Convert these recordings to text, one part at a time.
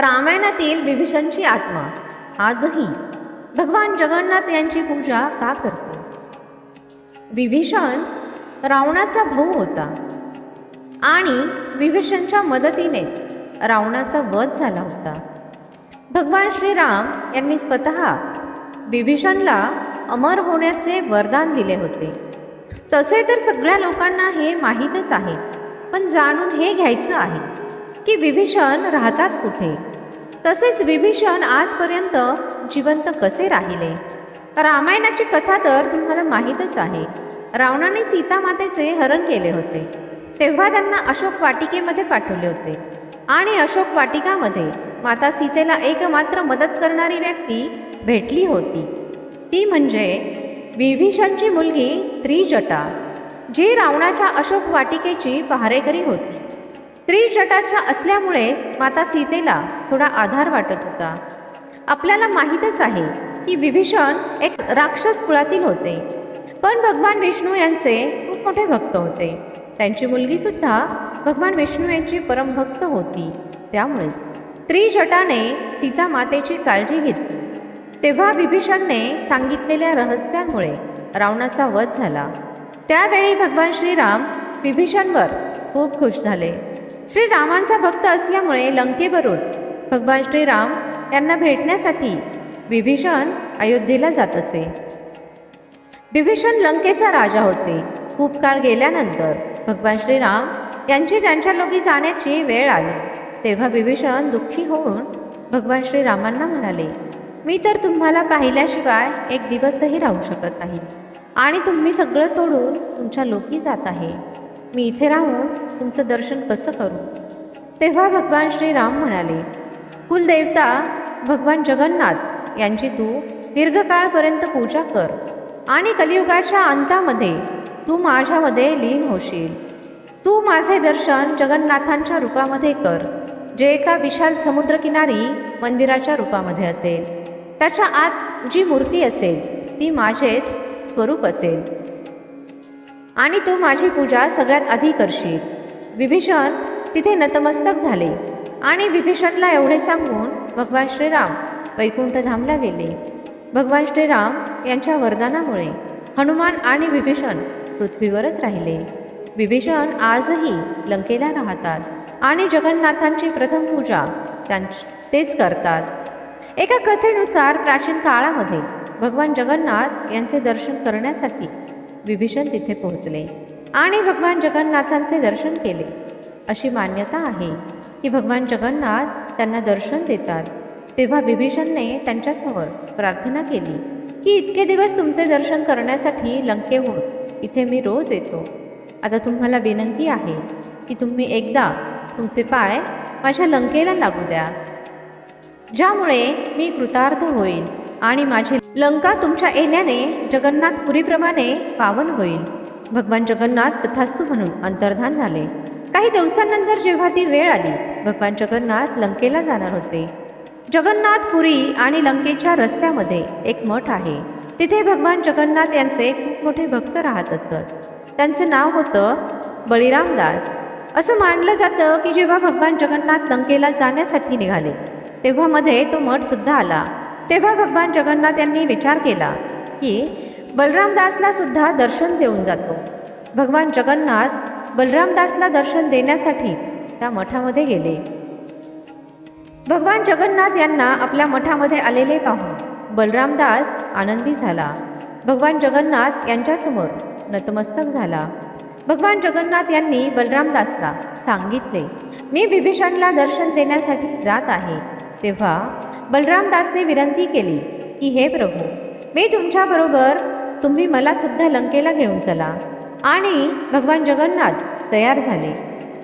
रामायणातील विभीषणची आत्मा. आजही भगवान जगन्नाथ यांची पूजा का करते? विभीषण रावणाचा भाऊ होता. आणि विभीषणच्या मदतीनेच रावणाचा वध झाला होता. भगवान श्रीराम यांनी स्वतः विभीषणला अमर होण्याचे वरदान दिले होते. तसे तर सगळ्या लोकांना हे माहीतच आहे पण जाणून हे घ्यायचं आहे. की विभीषण राहतात कुठे? तसेच विभीषण आजपर्यंत जिवंत कसे राहिले? रामायणाची कथा तर तुम्हाला माहीतच आहे. रावणाने सीतामातेचे हरण केले होते. तेव्हा त्यांना अशोक वाटिकेमध्ये पाठवले होते. आणि अशोक वाटिकामध्ये माता सीतेला एकमात्र मदत करणारी व्यक्ती भेटली होती. ती म्हणजे विभीषणची मुलगी त्रिजटा जी रावणाच्या अशोक वाटिकेची पहारेकरी होती. त्रिजटाच्या असल्यामुळेच माता सीतेला थोडा आधार वाटत होता. आपल्याला माहीतच आहे की विभीषण एक राक्षस कुळातील होते. पण भगवान विष्णू यांचे खूप मोठे भक्त होते. त्यांची मुलगीसुद्धा भगवान विष्णू यांची परमभक्त होती. त्यामुळेच त्रिजटाने सीता मातेची काळजी घेतली. तेव्हा विभीषणने सांगितलेल्या रहस्यांमुळे रावणाचा वध झाला. त्यावेळी भगवान श्रीराम विभीषणवर खूप खुश झाले. श्रीरामांचा भक्त असल्यामुळे लंकेवरून भगवान श्रीराम यांना भेटण्यासाठी विभीषण अयोध्येला जात असे. विभीषण लंकेचा राजा होते. खूप काळ गेल्यानंतर भगवान श्रीराम यांची त्यांच्या लोकी जाण्याची वेळ आली. तेव्हा विभीषण दुःखी होऊन भगवान श्रीरामांना म्हणाले मी तर तुम्हाला पाहिल्याशिवाय एक दिवसही राहू शकत नाही आणि तुम्ही सगळं सोडून तुमच्या लोकी जात आहे. मी इथे राहून तुमचं दर्शन कसं करू? तेव्हा भगवान श्रीराम म्हणाले कुलदेवता भगवान जगन्नाथ यांची तू दीर्घकाळपर्यंत पूजा कर आणि कलियुगाच्या अंतामध्ये तू माझ्यामध्ये लीन होशील. तू माझे दर्शन जगन्नाथांच्या रूपामध्ये कर जे एका विशाल समुद्रकिनारी मंदिराच्या रूपामध्ये असेल. त्याच्या आत जी मूर्ती असेल ती माझेच स्वरूप असेल. आणि तू माझी पूजा सगळ्यात आधी करशील. विभीषण तिथे नतमस्तक झाले आणि विभीषणला एवढे सांगून भगवान श्रीराम वैकुंठधामला गेले. भगवान श्रीराम यांच्या वरदानामुळे हनुमान आणि विभीषण पृथ्वीवरच राहिले. विभीषण आजही लंकेला राहतात आणि जगन्नाथांची प्रथम पूजा त्यां तेच करतात. एका कथेनुसार प्राचीन काळामध्ये भगवान जगन्नाथ यांचे दर्शन करण्यासाठी विभीषण तिथे पोहोचले आणि भगवान जगन्नाथांचे दर्शन केले. अशी मान्यता आहे की भगवान जगन्नाथ त्यांना दर्शन देतात. तेव्हा विभीषणने त्यांच्यासमोर प्रार्थना केली की इतके दिवस तुमचे दर्शन करण्यासाठी लंकेहून हो, इथे मी रोज येतो. आता तुम्हाला विनंती आहे की तुम्ही एकदा तुमचे पाय माझ्या लंकेला लागू द्या. ज्यामुळे मी कृतार्थ होईल आणि माझी लंका तुमच्या येण्याने जगन्नाथपुरीप्रमाणे पावन होईल. भगवान जगन्नाथ तथास्तू म्हणून अंतर्धान झाले. काही दिवसांनंतर जेव्हा ती वेळ आली भगवान जगन्नाथ लंकेला जाणार होते. जगन्नाथपुरी आणि लंकेच्या रस्त्यामध्ये एक मठ आहे. तिथे भगवान जगन्नाथ यांचे खूप मोठे भक्त राहत असत. त्यांचं नाव होतं बळीरामदास असं मानलं जातं की जेव्हा भगवान जगन्नाथ लंकेला जाण्यासाठी निघाले तेव्हा मध्ये तो मठसुद्धा आला. तेव्हा भगवान जगन्नाथ यांनी विचार केला की बलरामदासला सुद्धा दर्शन देऊन जातो. भगवान जगन्नाथ बलरामदासला दर्शन देण्यासाठी त्या मठामध्ये गेले. भगवान जगन्नाथ यांना आपल्या मठामध्ये आलेले पाहून बलरामदास आनंदी झाला. भगवान जगन्नाथ यांच्यासमोर नतमस्तक झाला. भगवान जगन्नाथ यांनी बलरामदासला सांगितले मी विभीषणला दर्शन देण्यासाठी जात आहे. तेव्हा बलरामदासने विनंती केली की हे प्रभू मी तुमच्याबरोबर तुम्ही मला सुद्धा लंकेला घेऊन चला. आणि भगवान जगन्नाथ तयार झाले.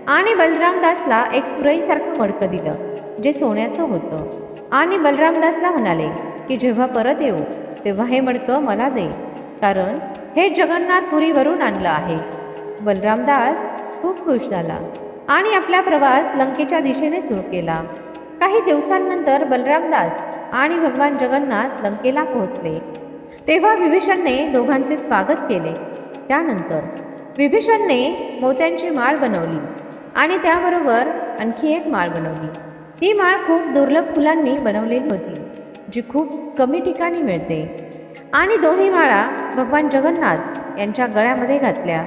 आणि बलरामदासला एक सुरईसारखं मडकं दिलं जे सोन्याचं होतं. आणि बलरामदासला म्हणाले की जेव्हा परत येऊ तेव्हा हे मडकं मला दे कारण हे जगन्नाथपुरीवरून आणलं आहे. बलरामदास खूप खुश झाला आणि आपला प्रवास लंकेच्या दिशेने सुरू केला. काही दिवसांनंतर बलरामदास आणि भगवान जगन्नाथ लंकेला पोहोचले. तेव्हा विभीषणने दोघांचे स्वागत केले. त्यानंतर विभीषणने मोत्यांची माळ बनवली आणि त्याबरोबर आणखी एक माळ बनवली. ती माळ खूप दुर्लभ फुलांनी बनवलेली होती जी खूप कमी ठिकाणी मिळते. आणि दोन्ही माळा भगवान जगन्नाथ यांच्या गळ्यामध्ये घातल्या.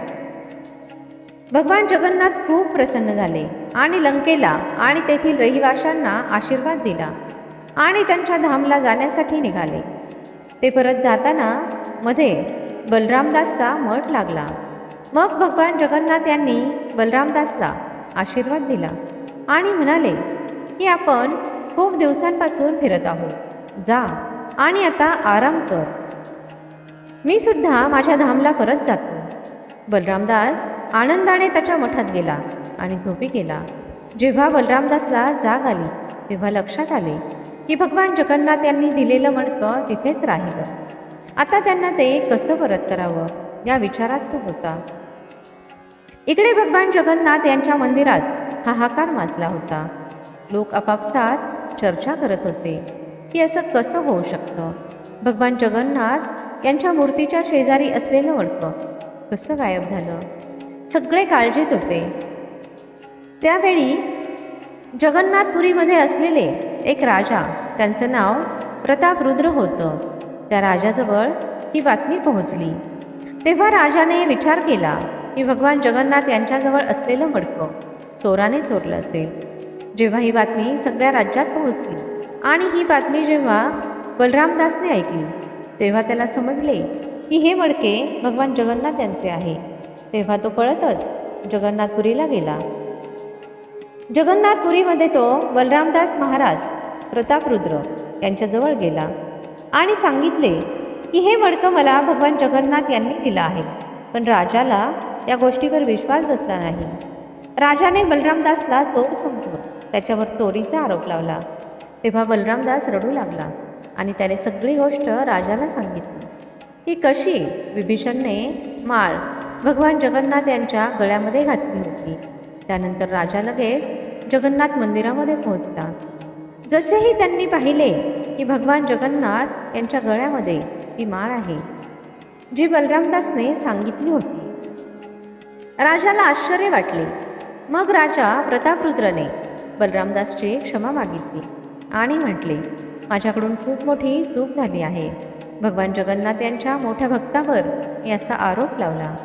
भगवान जगन्नाथ खूप प्रसन्न झाले. आणि लंकेला आणि तेथील रहिवाशांना आशीर्वाद दिला आणि त्यांच्या धामला जाण्यासाठी निघाले. ते परत जाताना मध्ये बलरामदासचा मठ लागला. मग भगवान जगन्नाथ यांनी बलरामदासला आशीर्वाद दिला आणि म्हणाले की आपण खूप दिवसांपासून फिरत आहोत. जा आणि आता आराम कर. मी सुद्धा माझ्या धामला परत जातो. बलरामदास आनंदाने त्याच्या मठात गेला. आणि झोपी गेला. जेव्हा बलरामदासला जाग आली तेव्हा लक्षात आले की भगवान जगन्नाथ यांनी दिलेलं मणकं तिथेच राहिलं. आता त्यांना ते कसं परत करावं या विचारात तो होता. इकडे भगवान जगन्नाथ यांच्या मंदिरात हाहाकार माजला होता. लोक आपापसात चर्चा करत होते की असं कसं होऊ शकतं? भगवान जगन्नाथ यांच्या मूर्तीच्या शेजारी असलेलं वडकं कसं गायब झालं? सगळे काळजीत होते. त्यावेळी जगन्नाथपुरीमध्ये असलेले एक राजा त्यांचं नाव प्रताप रुद्र होतं. त्या राजाजवळ ही बातमी पोहोचली. तेव्हा राजाने विचार केला की भगवान जगन्नाथ यांच्याजवळ असलेलं मडकं चोराने चोरलं असेल. जेव्हा ही बातमी सगळ्या राज्यात पोहोचली आणि ही बातमी जेव्हा बलरामदासने ऐकली तेव्हा त्याला समजले की हे मडके भगवान जगन्नाथ यांचे आहे. तेव्हा तो पळतच जगन्नाथपुरीला गेला. जगन्नाथपुरीमध्ये तो बलरामदास महाराज प्रतापरुद्र यांच्याजवळ गेला आणि सांगितले की हे मडकं मला भगवान जगन्नाथ यांनी दिलं आहे पण राजाला या गोष्टीवर विश्वास बसला नाही. राजाने बलरामदासला चोर समजून त्याच्यावर चोरीचा आरोप लावला. तेव्हा बलरामदास रडू लागला आणि त्याने सगळी गोष्ट राजाला सांगितली की कशी विभीषणने माळ भगवान जगन्नाथ यांच्या गळ्यामध्ये घातली होती. त्यानंतर राजा लगेच जगन्नाथ मंदिरामध्ये पोहोचला. जसेही त्यांनी पाहिले की भगवान जगन्नाथ यांच्या गळ्यामध्ये ती माळ आहे जी बलरामदासने सांगितली होती. राजाला आश्चर्य वाटले. मग राजा प्रतापरुद्रने बलरामदासची क्षमा मागितली आणि म्हटले माझ्याकडून खूप मोठी चूक झाली आहे. भगवान जगन्नाथ यांच्या मोठ्या भक्तावर मी असा आरोप लावला.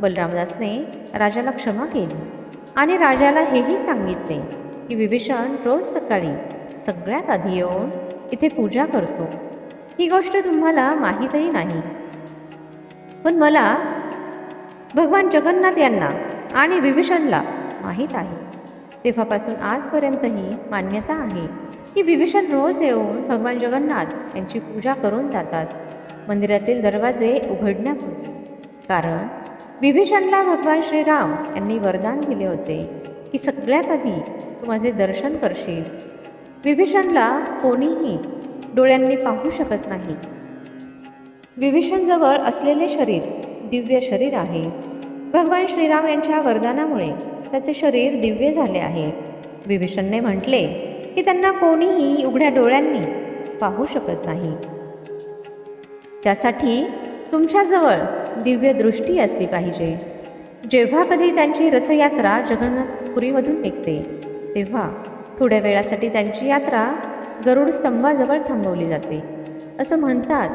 बलरामदासने राजाला क्षमा केली. आणि राजाला हेही सांगितले की विभीषण रोज सकाळी सगळ्यात आधी येऊन इथे पूजा करतो. ही गोष्ट तुम्हाला माहीतही नाही. पण मला भगवान जगन्नाथ यांना आणि विभीषणला माहीत आहे. तेव्हापासून आजपर्यंतही मान्यता आहे की विभीषण रोज येऊन भगवान जगन्नाथ यांची पूजा करून जातात. मंदिरातील दरवाजे उघडण्यापूर्वी. कारण विभीषणला भगवान श्रीराम यांनी वरदान दिले होते की सगळ्यात आधी तू माझे दर्शन करशील. विभीषणला कोणीही डोळ्यांनी पाहू शकत नाही. विभीषणजवळ असलेले शरीर दिव्य शरीर आहे. भगवान श्रीराम यांच्या वरदानामुळे त्याचे शरीर दिव्य झाले आहे. विभीषणने म्हटले की त्यांना कोणीही उघड्या डोळ्यांनी पाहू शकत नाही. त्यासाठी तुमच्याजवळ दिव्य दृष्टी असली पाहिजे. जेव्हा कधी त्यांची रथयात्रा जगन्नाथपुरीमधून निघते तेव्हा थोड्या वेळासाठी त्यांची यात्रा गरुड स्तंभाजवळ थांबवली जाते. असं म्हणतात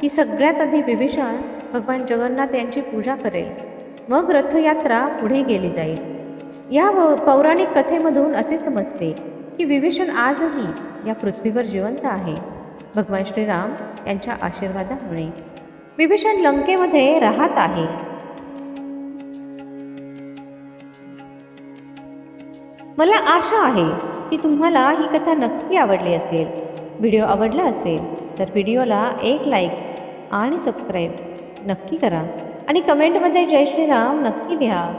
की सगळ्यात आधी विभीषण भगवान जगन्नाथ यांची पूजा करेल मग रथयात्रा पुढे गेली जाईल. या व- पौराणिक कथेमधून असे समजते की विभीषण आजही या पृथ्वीवर जिवंत आहे. भगवान श्रीराम यांच्या आशीर्वादामुळे विभीषण लंकेमध्ये राहत आहे. मला आशा आहे की तुम्हाला ही कथा नक्की आवडली असेल. व्हिडिओ आवडला असेल तर व्हिडिओला एक लाईक आणि सबस्क्राईब नक्की करा. आणि कमेंटमध्ये जय श्रीराम नक्की लिहा.